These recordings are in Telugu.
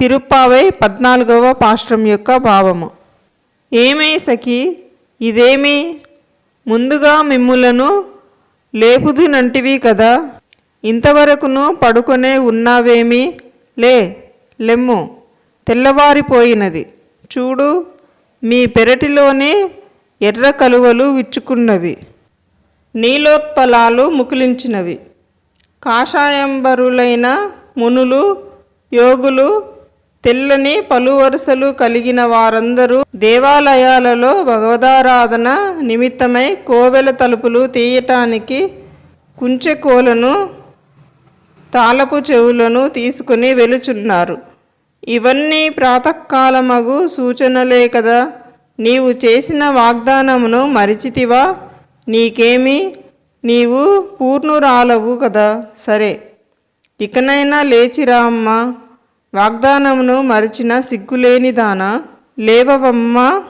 తిరుప్పావై పద్నాలుగవ పాశ్రం యొక్క భావము. ఏమై సఖి ఇదేమి? ముందుగా మిమ్ములను లేపుదునంటివి కదా. ఇంతవరకును పడుకొనే ఉన్నావేమి? లే లెమ్ము తెల్లవారిపోయినది. చూడు మీ పెరటిలోనే ఎర్ర కలువలు విచ్చుకున్నవి. నీలోత్పలాలు ముకులించినవి. కాషాయంబరులైన మునులు యోగులు తెల్లని పలు వరుసలు కలిగిన వారందరూ దేవాలయాలలో భగవదారాధన నిమిత్తమై కోవెల తలుపులు తీయటానికి కుంచెకోలను తాళపు చెవులను తీసుకుని వెలుచున్నారు. ఇవన్నీ ప్రాతకాలమగు సూచనలే కదా. నీవు చేసిన వాగ్దానమును మరిచితివా? నీకేమి? నీవు పూర్ణురాలవు కదా. సరే. ఇకనైనా లేచిరా అమ్మా. వాగ్దానమును మరిచిన సిగ్గులేనిదానా లేవవమ్మ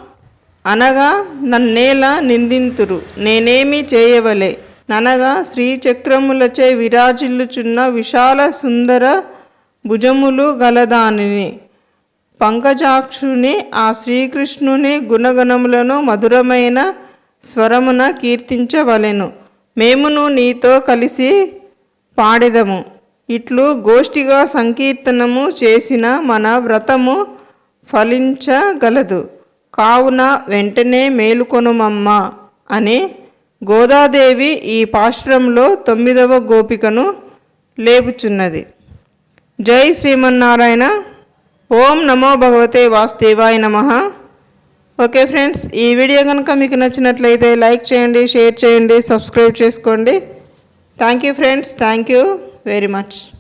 అనగా నన్నేలా నిందింతురు. నేనేమి చేయవలే? ననగా శ్రీచక్రములచే విరాజిల్లుచున్న విశాల సుందర భుజములు గలదానిని. పంకజాక్షుని ఆ శ్రీకృష్ణుని గుణగణములను మధురమైన స్వరమున కీర్తించవలెను. మేమును నీతో కలిసి పాడెదము. ఇట్లు గోష్ఠిగా సంకీర్తనము చేసిన మన వ్రతము ఫలించగలదు. కావున వెంటనే మేలుకొనుమమ్మ అని గోదాదేవి ఈ పాశ్రంలో తొమ్మిదవ గోపికను లేపుచున్నది. జై శ్రీమన్నారాయణ. ఓం నమో భగవతే వాస్తేవాయ నమ. ఓకే ఫ్రెండ్స్ ఈ వీడియో కనుక మీకు నచ్చినట్లయితే లైక్ చేయండి షేర్ చేయండి సబ్స్క్రైబ్ చేసుకోండి. Thank you friends thank you. very much.